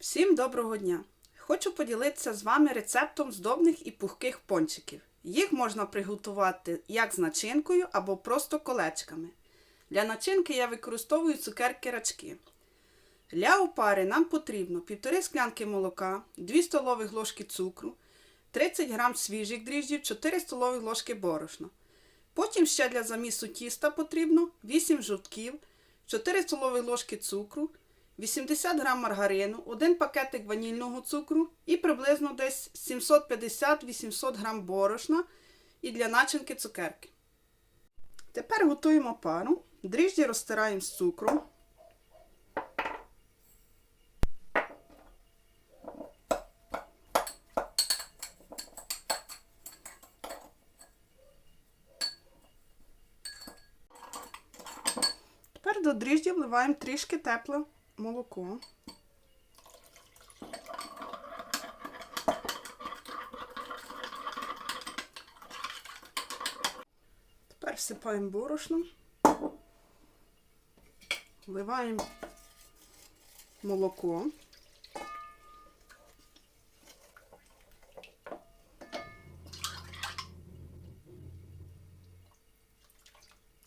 Всім доброго дня! Хочу поділитися з вами рецептом здобних і пухких пончиків. Їх можна приготувати як з начинкою або просто колечками. Для начинки я використовую цукерки рачки. Для опари нам потрібно 1,5 склянки молока, 2 столових ложки цукру, 30 г свіжих дріжджів, 4 столові ложки борошна. Потім ще для замісу тіста потрібно 8 жовтків, 4 столові ложки цукру, 80 г маргарину, 1 пакетик ванільного цукру і приблизно десь 750-800 г борошна і для начинки цукерки. Тепер готуємо пару. Дріжджі розтираємо з цукром. Тепер до дріжджів вливаємо трішки тепле молоко. Тепер всипаємо борошно, вливаємо молоко.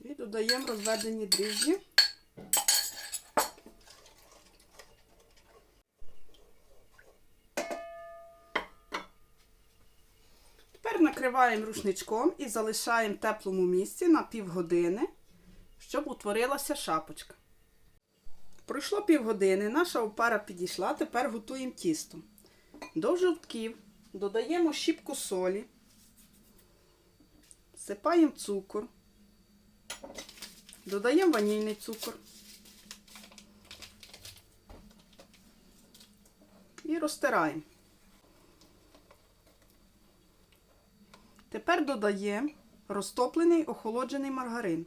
І додаємо розведені дріжджі. Накриваємо рушничком і залишаємо в теплому місці на півгодини, щоб утворилася шапочка. Пройшло півгодини, наша опара підійшла, тепер готуємо тісто. До жовтків додаємо щіпку солі, всипаємо цукор, додаємо ванільний цукор і розтираємо. Тепер додаємо розтоплений охолоджений маргарин.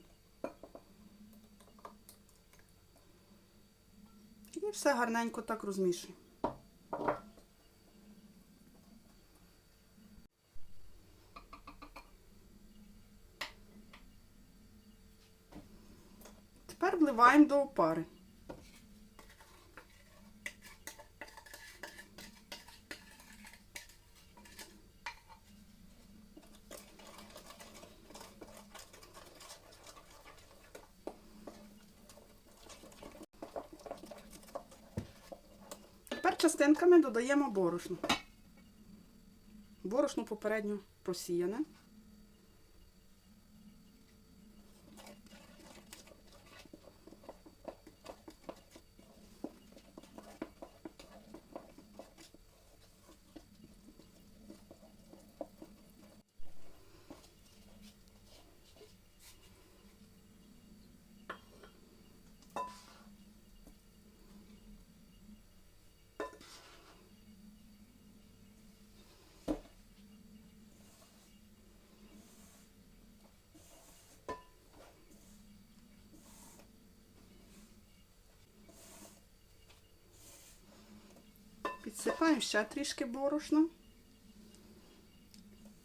І все гарненько так розмішуємо. Тепер вливаємо до опари. Тепер частинками додаємо борошно. Борошно попередньо просіяне. Підсипаємо ще трішки борошна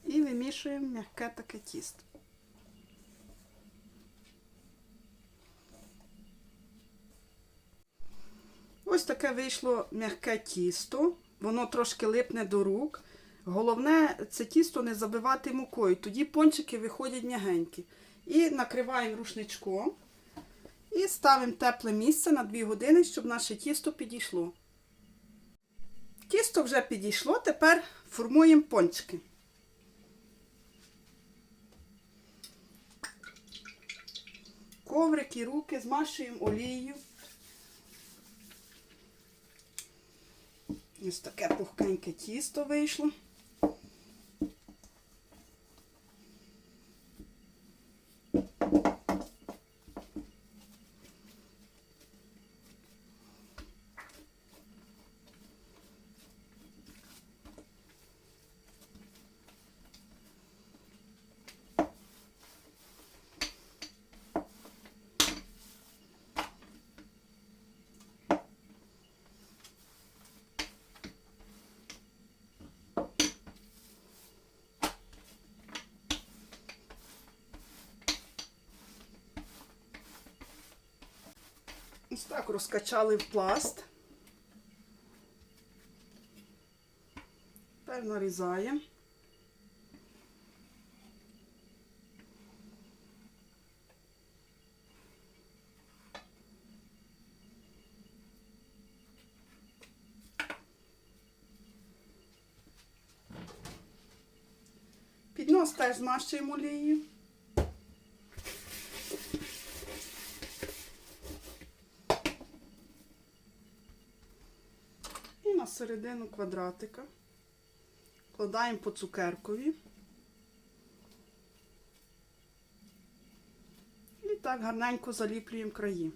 і вимішуємо м'яке таке тісто. Ось таке вийшло м'яке тісто, воно трошки липне до рук. Головне, це тісто не забивати мукою, тоді пончики виходять м'ягенькі. І накриваємо рушничком і ставимо тепле місце на 2 години, щоб наше тісто підійшло. Тісто вже підійшло, тепер формуємо пончики. Коврики, руки змашуємо олією. Ось таке пухкеньке тісто вийшло. Ось так розкачали в пласт. Тепер нарізаємо. Піднос теж змащуємо олією. Середину квадратика кладаємо по цукеркові. І так гарненько заліплюємо краї.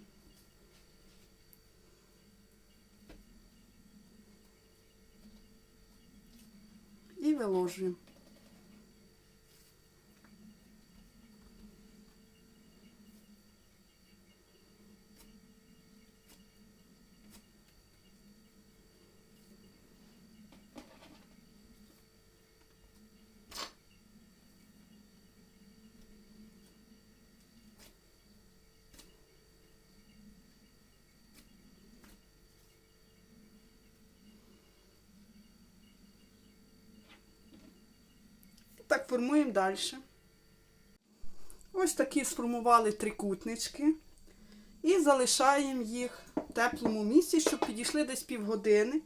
І виложуємо. Так формуємо далі. Ось такі сформували трикутнички. І залишаємо їх в теплому місці, щоб підійшли десь півгодини.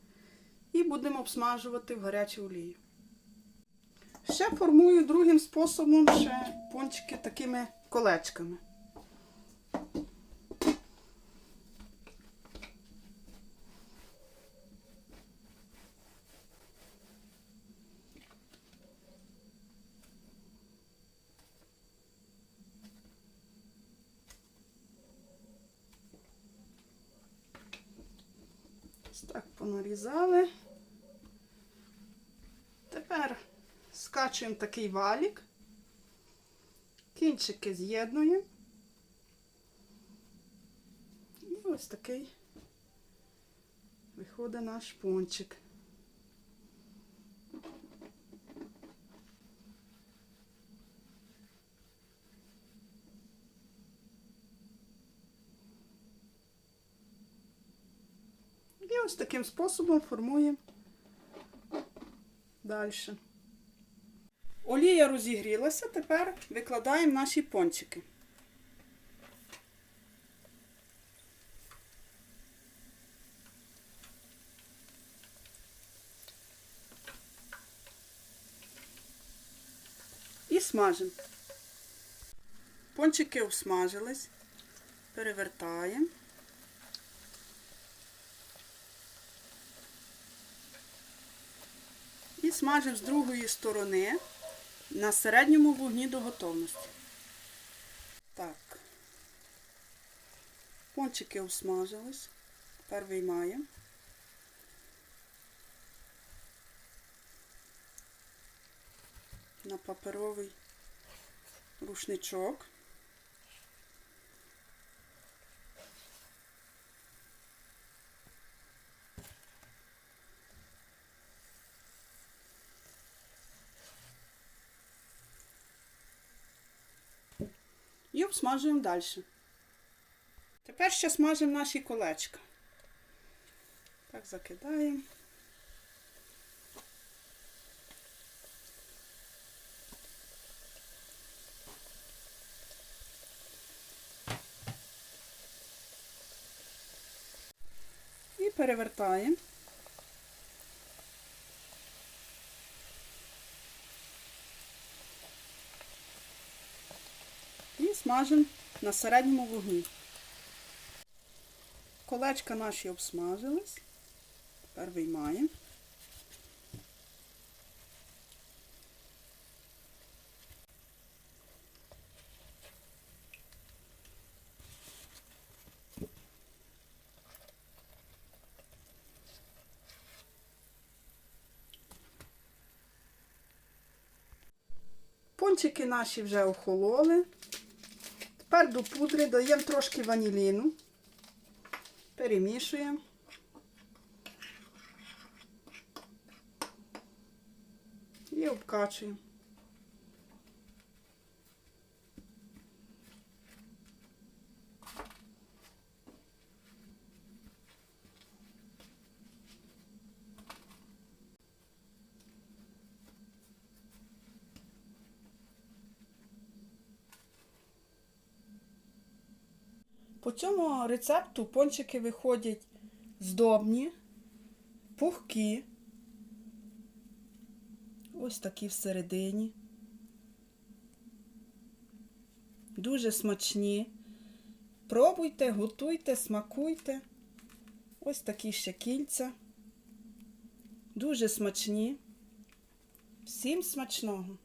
І будемо обсмажувати в гарячій олії. Ще формую другим способом ще пончики такими колечками. Так понарізали. Тепер скачуємо такий валік, кінчики з'єднуємо. І ось такий виходить наш пончик. Ось таким способом формуємо далі. Олія розігрілася, тепер викладаємо наші пончики. І смажимо. Пончики обсмажились, перевертаємо. І смажимо з другої сторони на середньому вогні до готовності. Так. Пончики обсмажились. Тепер виймаємо. На паперовий рушничок. І обсмажуємо далі. Тепер ще смажимо наші колечка. Так, закидаємо. І перевертаємо. І смажимо на середньому вогні. Колечка наші обсмажились. Тепер виймаємо. Пончики наші вже охололи. Тепер до пудри даємо трошки ваніліну, перемішуємо. І обкачуємо. По цьому рецепту пончики виходять здобні, пухкі. Ось такі всередині. Дуже смачні. Пробуйте, готуйте, смакуйте. Ось такі ще кільця. Дуже смачні. Всім смачного!